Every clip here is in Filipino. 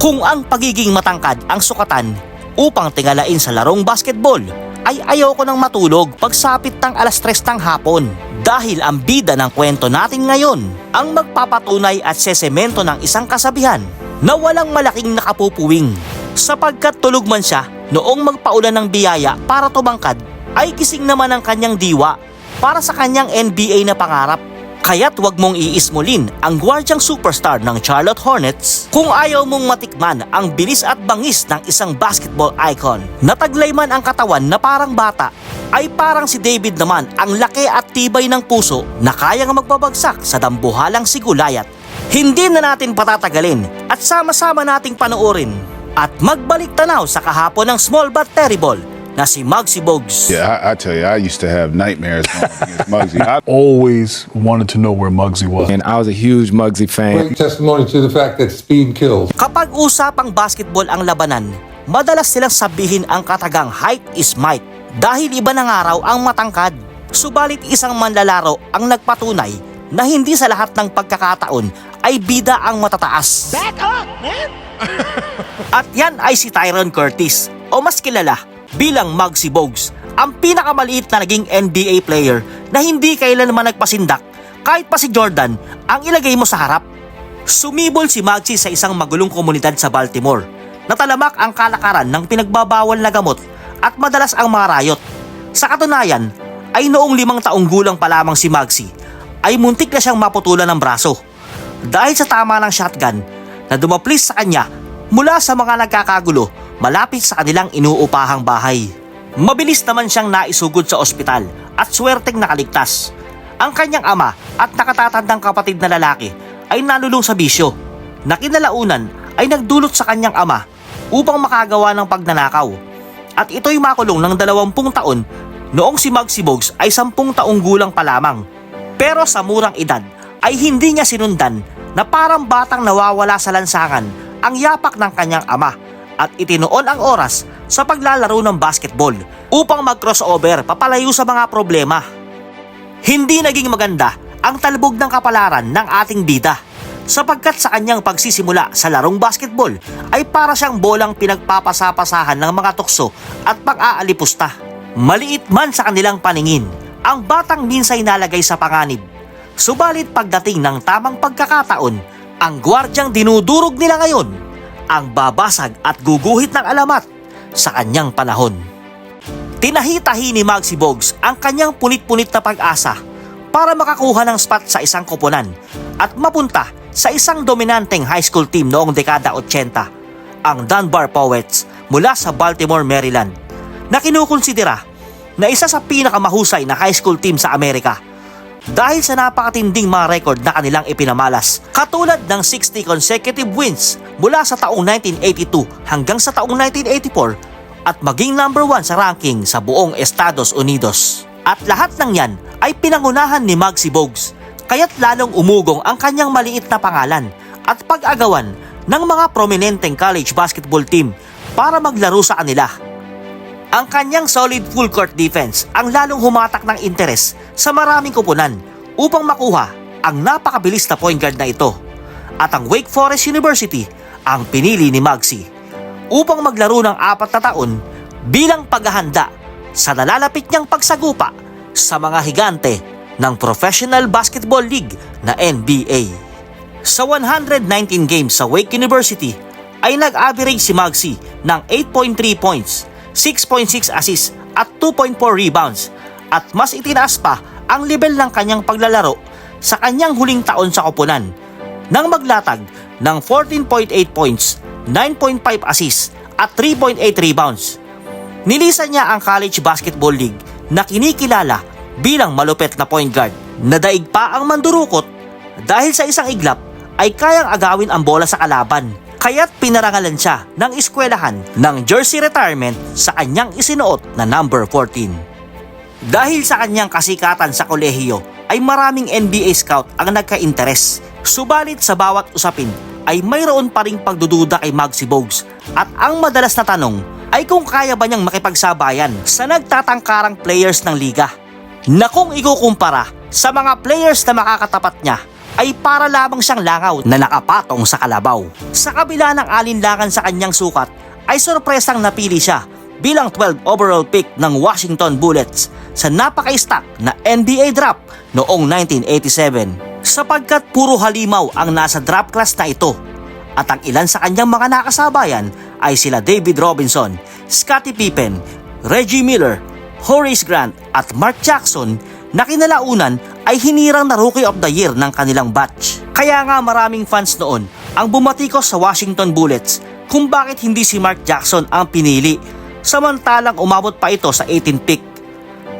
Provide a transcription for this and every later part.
Kung ang pagiging matangkad ang sukatan upang tingalain sa larong basketball, ay ayoko nang matulog pagsapit ng alas 3 ng hapon. Dahil ang bida ng kwento natin ngayon ang magpapatunay at sesemento ng isang kasabihan na walang malaking nakapupuwing. Sapagkat tulog man siya noong magpaulan ng biyaya para tumangkad, ay gising naman ang kanyang diwa para sa kanyang NBA na pangarap. Kaya't wag mong iismulin ang gwardyang superstar ng Charlotte Hornets kung ayaw mong matikman ang bilis at bangis ng isang basketball icon. Nataglay man ang katawan na parang bata, ay parang si David naman ang laki at tibay ng puso na kayang magbabagsak sa dambuhalang sigulayat. Hindi na natin patatagalin at sama-sama nating panoorin at magbalik tanaw sa kahapon ng small but terrible na si Muggsy Bogues. Yeah, I, I tell you, I used to have nightmares against Muggsy. I, always wanted to know where Muggsy was. And I was a huge Muggsy fan. Great testimony to the fact that speed kills. Kapag usapang basketball ang labanan, madalas silang sabihin ang katagang height is might dahil iba ng araw ang matangkad. Subalit isang manlalaro ang nagpatunay na hindi sa lahat ng pagkakataon ay bida ang matataas. Back up, man! At yan ay si Tyron Curtis o mas kilala bilang Muggsy Bogues, ang pinakamaliit na naging NBA player na hindi kailanman nagpasindak kahit pa si Jordan ang ilagay mo sa harap. Sumibol si Muggsy sa isang magulong komunidad sa Baltimore. Natalamak ang kalakaran ng pinagbabawal na gamot at madalas ang mga rayot. Sa katunayan, ay noong limang taong gulang pa lamang si Muggsy ay muntik na siyang maputulan ng braso dahil sa tama ng shotgun na dumaplis sa kanya mula sa mga nagkakagulo malapit sa kanilang inuupahang bahay. Mabilis naman siyang naisugod sa ospital at swerteng nakaligtas. Ang kanyang ama at nakatatandang kapatid na lalaki ay nalulong sa bisyo na kinalaunan ay nagdulot sa kanyang ama upang makagawa ng pagnanakaw. At ito'y makulong ng 20 taon noong si Muggsy Bogues ay 10 taong gulang pa lamang. Pero sa murang edad ay hindi niya sinundan na parang batang nawawala sa lansangan ang yapak ng kanyang ama at itinoon ang oras sa paglalaro ng basketball upang mag-crossover papalayo sa mga problema. Hindi naging maganda ang talbog ng kapalaran ng ating bida sapagkat sa kanyang pagsisimula sa larong basketball ay para siyang bolang pinagpapasapasahan ng mga tukso at pang-aalipusta. Maliit man sa kanilang paningin, ang batang minsay nalagay sa panganib. Subalit pagdating ng tamang pagkakataon, ang gwardyang dinudurog nila ngayon ang babasag at guguhit ng alamat sa kanyang panahon. Tinahitahi ni Muggsy Bogues ang kanyang punit-punit na pag-asa para makakuha ng spot sa isang koponan at mapunta sa isang dominanteng high school team noong dekada 80, ang Dunbar Poets mula sa Baltimore, Maryland, na kinukonsidera na isa sa pinakamahusay na high school team sa Amerika dahil sa napakatinding mga record na kanilang ipinamalas. Katulad ng 60 consecutive wins mula sa taong 1982 hanggang sa taong 1984 at maging number 1 sa ranking sa buong Estados Unidos. At lahat ng yan ay pinangunahan ni Muggsy Bogues kaya't lalong umugong ang kanyang maliit na pangalan at pag-agawan ng mga prominenteng college basketball team para maglaro sa kanila. Ang kanyang solid full court defense ang lalong humatak ng interes sa maraming kupunan upang makuha ang napakabilis na point guard na ito. At ang Wake Forest University ang pinili ni Muggsy upang maglaro ng apat na taon bilang paghahanda sa nalalapit niyang pagsagupa sa mga higante ng Professional Basketball League na NBA. Sa 119 games sa Wake University ay nag-average si Muggsy ng 8.3 points, 6.6 assists at 2.4 rebounds at mas itinaas pa ang level ng kanyang paglalaro sa kanyang huling taon sa koponan nang maglatag ng 14.8 points, 9.5 assists at 3.8 rebounds. Nilisan niya ang College Basketball League na kinikilala bilang malupet na point guard na daig pa ang mandurukot dahil sa isang iglap ay kayang agawin ang bola sa kalaban. Kaya't pinarangalan siya ng eskwelahan ng jersey retirement sa kanyang isinuot na number 14. Dahil sa kanyang kasikatan sa kolehiyo ay maraming NBA scout ang nagka-interes. Subalit sa bawat usapin ay mayroon pa ring pagdududa kay Muggsy Bogues at ang madalas na tanong ay kung kaya ba niyang makipagsabayan sa nagtatangkarang players ng liga na kung ikukumpara sa mga players na makakatapat niya ay para lamang siyang langaw na nakapatong sa kalabaw. Sa kabila ng alinlangan sa kanyang sukat, ay sorpresang napili siya bilang 12 overall pick ng Washington Bullets sa napaka-stock na NBA draft noong 1987 sapagkat puro halimaw ang nasa draft class na ito at ang ilan sa kanyang mga nakasabayan ay sila David Robinson, Scottie Pippen, Reggie Miller, Horace Grant at Mark Jackson na kinalaunan ay hinirang na Rookie of the Year ng kanilang batch. Kaya nga maraming fans noon ang bumatikos sa Washington Bullets kung bakit hindi si Mark Jackson ang pinili samantalang umabot pa ito sa 18 pick.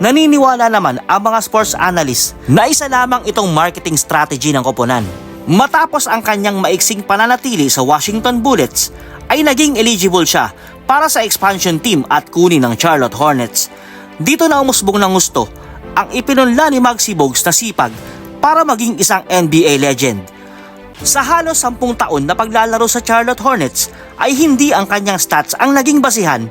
Naniniwala naman ang mga sports analysts na isa lamang itong marketing strategy ng koponan. Matapos ang kanyang maiksing pananatili sa Washington Bullets, ay naging eligible siya para sa expansion team at kunin ng Charlotte Hornets. Dito na umusbong ng gusto ang ipinunla ni Muggsy Bogues na sipag para maging isang NBA legend. Sa halos sampung taon na paglalaro sa Charlotte Hornets ay hindi ang kanyang stats ang naging basihan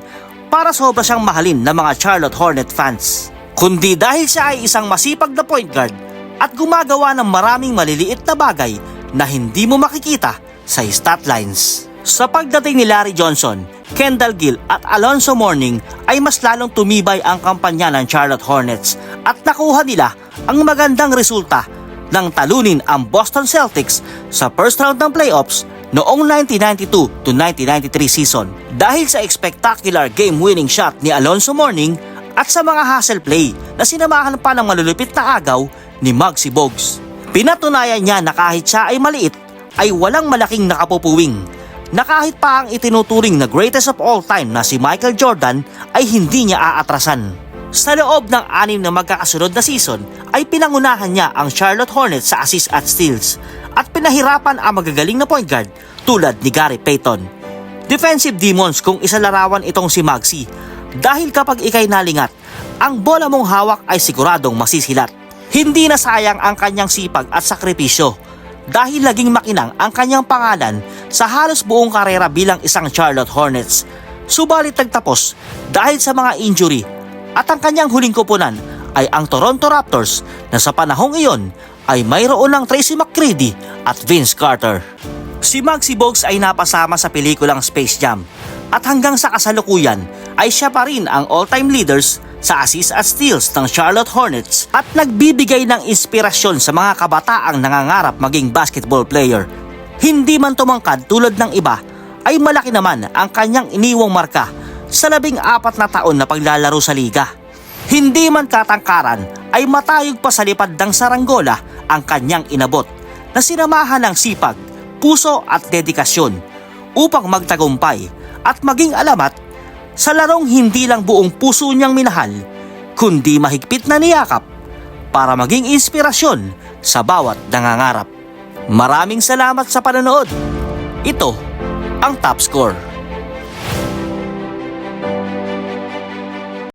para sobra siyang mahalin ng mga Charlotte Hornet fans. Kundi dahil siya ay isang masipag na point guard at gumagawa ng maraming maliliit na bagay na hindi mo makikita sa stat lines. Sa pagdating ni Larry Johnson, Kendall Gill at Alonzo Mourning ay mas lalong tumibay ang kampanya ng Charlotte Hornets at nakuha nila ang magandang resulta nang talunin ang Boston Celtics sa first round ng playoffs noong 1992 to 1993 season dahil sa spectacular game-winning shot ni Alonzo Mourning at sa mga hustle play na sinamahan pa ng malulupit na agaw ni Muggsy Bogues. Pinatunayan niya na kahit siya ay maliit, ay walang malaking nakapupuwing na kahit pa ang itinuturing na greatest of all time na si Michael Jordan ay hindi niya aatrasan. Sa loob ng anim na magkakasunod na season ay pinangunahan niya ang Charlotte Hornets sa assist at steals at pinahirapan ang magagaling na point guard tulad ni Gary Payton. Defensive demons kung isa larawan itong si Muggsy dahil kapag ikay nalingat, ang bola mong hawak ay siguradong masisilat. Hindi na sayang ang kanyang sipag at sakripisyo dahil laging makinang ang kanyang pangalan sa halos buong karera bilang isang Charlotte Hornets. Subalit nagtapos dahil sa mga injury at ang kanyang huling kupunan ay ang Toronto Raptors na sa panahong iyon ay mayroon ng Tracy McGrady at Vince Carter. Si Muggsy Bogues ay napasama sa pelikulang Space Jam at hanggang sa kasalukuyan ay siya pa rin ang all-time leaders sa assist at steals ng Charlotte Hornets at nagbibigay ng inspirasyon sa mga kabataang nangangarap maging basketball player. Hindi man tumangkad tulad ng iba, ay malaki naman ang kanyang iniwang marka sa labing apat na taon na paglalaro sa liga. Hindi man katangkaran ay matayog pa sa lipad ng saranggola ang kanyang inabot na sinamahan ng sipag, puso at dedikasyon upang magtagumpay at maging alamat sa larong hindi lang buong puso niyang minahal, kundi mahigpit na niyakap para maging inspirasyon sa bawat nangangarap. Maraming salamat sa panonood. Ito ang Top Score.